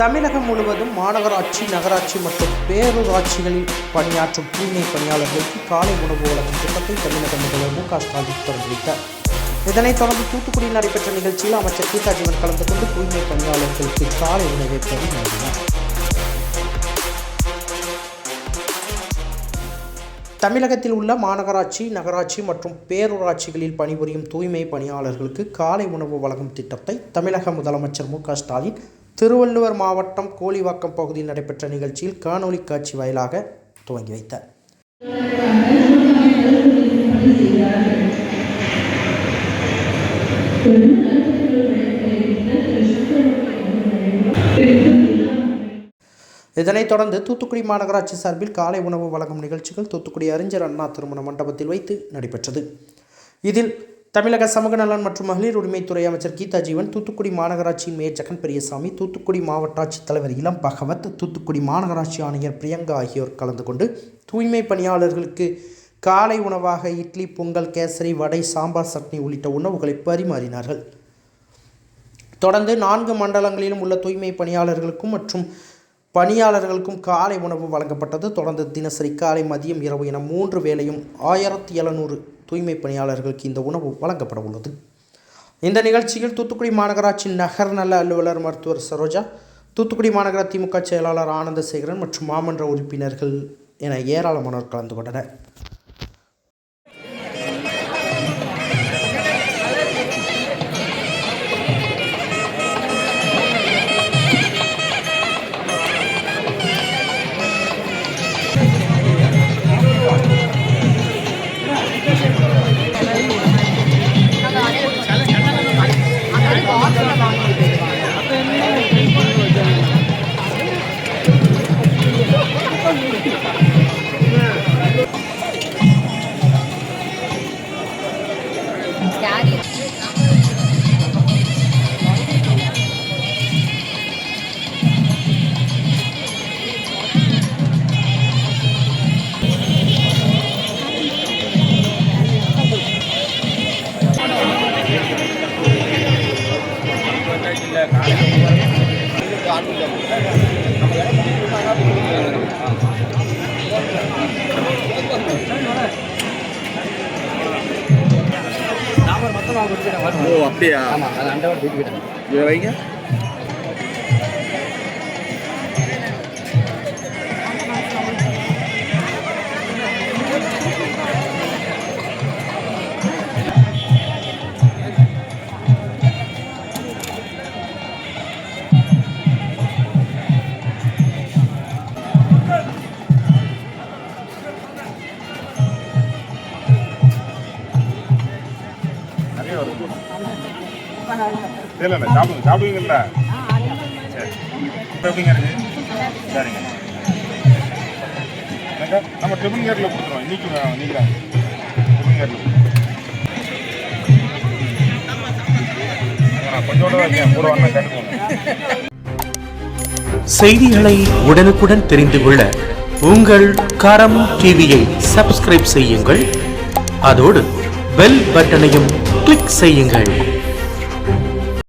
தமிழகம் முழுவதும் மாநகராட்சி நகராட்சி மற்றும் பேரூராட்சிகளில் பணியாற்றும் தூய்மை பணியாளர்களுக்கு காலை உணவு வழங்கும் திட்டத்தை தமிழக முதல்வர் மு க ஸ்டாலின் தொடங்கி வைத்தார் இதனைத் தொடர்ந்து தூத்துக்குடியில் நடைபெற்ற நிகழ்ச்சியில் அமைச்சர் கீதாஜீவன் கலந்து கொண்டு தூய்மை பணியாளர்களுக்கு காலை உணவை வழங்கினார் தமிழகத்தில் உள்ள மாநகராட்சி நகராட்சி மற்றும் பேரூராட்சிகளில் பணிபுரியும் தூய்மை பணியாளர்களுக்கு காலை உணவு வழங்கும் திட்டத்தை தமிழக முதலமைச்சர் மு க ஸ்டாலின் திருவள்ளுவர் மாவட்டம் கோலிவாக்கம் பகுதியில் நடைபெற்ற நிகழ்ச்சியில் காணொலி காட்சி வாயிலாக துவங்கி வைத்தார். இதனைத் தொடர்ந்து தூத்துக்குடி மாநகராட்சி சார்பில் காலை உணவு வழங்கும் நிகழ்ச்சிகள் தூத்துக்குடி அறிஞர் அண்ணா திருமண மண்டபத்தில் வைத்து நடைபெற்றது. இதில் தமிழக சமூக நலன் மற்றும் மகளிர் உரிமைத்துறை அமைச்சர் கீதா ஜீவன் தூத்துக்குடி மாநகராட்சியின் மேயர் ஜெகன் பெரியசாமி தூத்துக்குடி மாவட்ட ஆட்சித்தலைவர் இளம் பகவத் தூத்துக்குடி மாநகராட்சி ஆணையர் பிரியங்கா ஆகியோர் கலந்து கொண்டு தூய்மை பணியாளர்களுக்கு காலை உணவாக இட்லி பொங்கல் கேசரி வடை சாம்பார் சட்னி உள்ளிட்ட உணவுகளை பரிமாறினார்கள். தொடர்ந்து நான்கு மண்டலங்களிலும் உள்ள தூய்மை பணியாளர்களுக்கும் மற்றும் பணியாளர்களுக்கும் காலை உணவு வழங்கப்பட்டது. தொடர்ந்து தினசரி காலை மதியம் இரவு என மூன்று வேளையும் ஆயிரத்தி எழுநூறு தூய்மை பணியாளர்களுக்கு இந்த உணவு வழங்கப்பட உள்ளது. இந்த நிகழ்ச்சியில் தூத்துக்குடி மாநகராட்சி நகர் நல அலுவலர் மருத்துவர் சரோஜா தூத்துக்குடி மாநகர திமுக செயலாளர் ஆனந்தசேகரன் மற்றும் மாமன்ற உறுப்பினர்கள் என ஏராளமானோர் கலந்து கொண்டனர். ஓ அப்படியா? ஆமாம் அது அண்டவர் வீட்டு விட்டேன் இதை வைங்க. நிறைய வருது இல்லை இல்ல சாப்பிடுங்க சாப்பிடுவீங்கல்ல? சரி. இப்போ எப்படிங்க இருக்கு? சரிங்க. என்னக்கா? நம்ம ட்ரிபிள் கேரில் கொடுத்துருவோம். இன்னைக்கு வே- இன்னைக்கு ட்ரிபிள் கேரில் கொஞ்சோட வைக்கேன் கூட வந்தா கட்டுக்கோங்க. செய்திகளை உடனுக்குடன் தெரிந்து கொள்ள உங்கள் கரம் டிவியை சப்ஸ்கிரைப் செய்யுங்கள். அதோடு பெல் பட்டனையும் கிளிக் செய்யுங்கள்.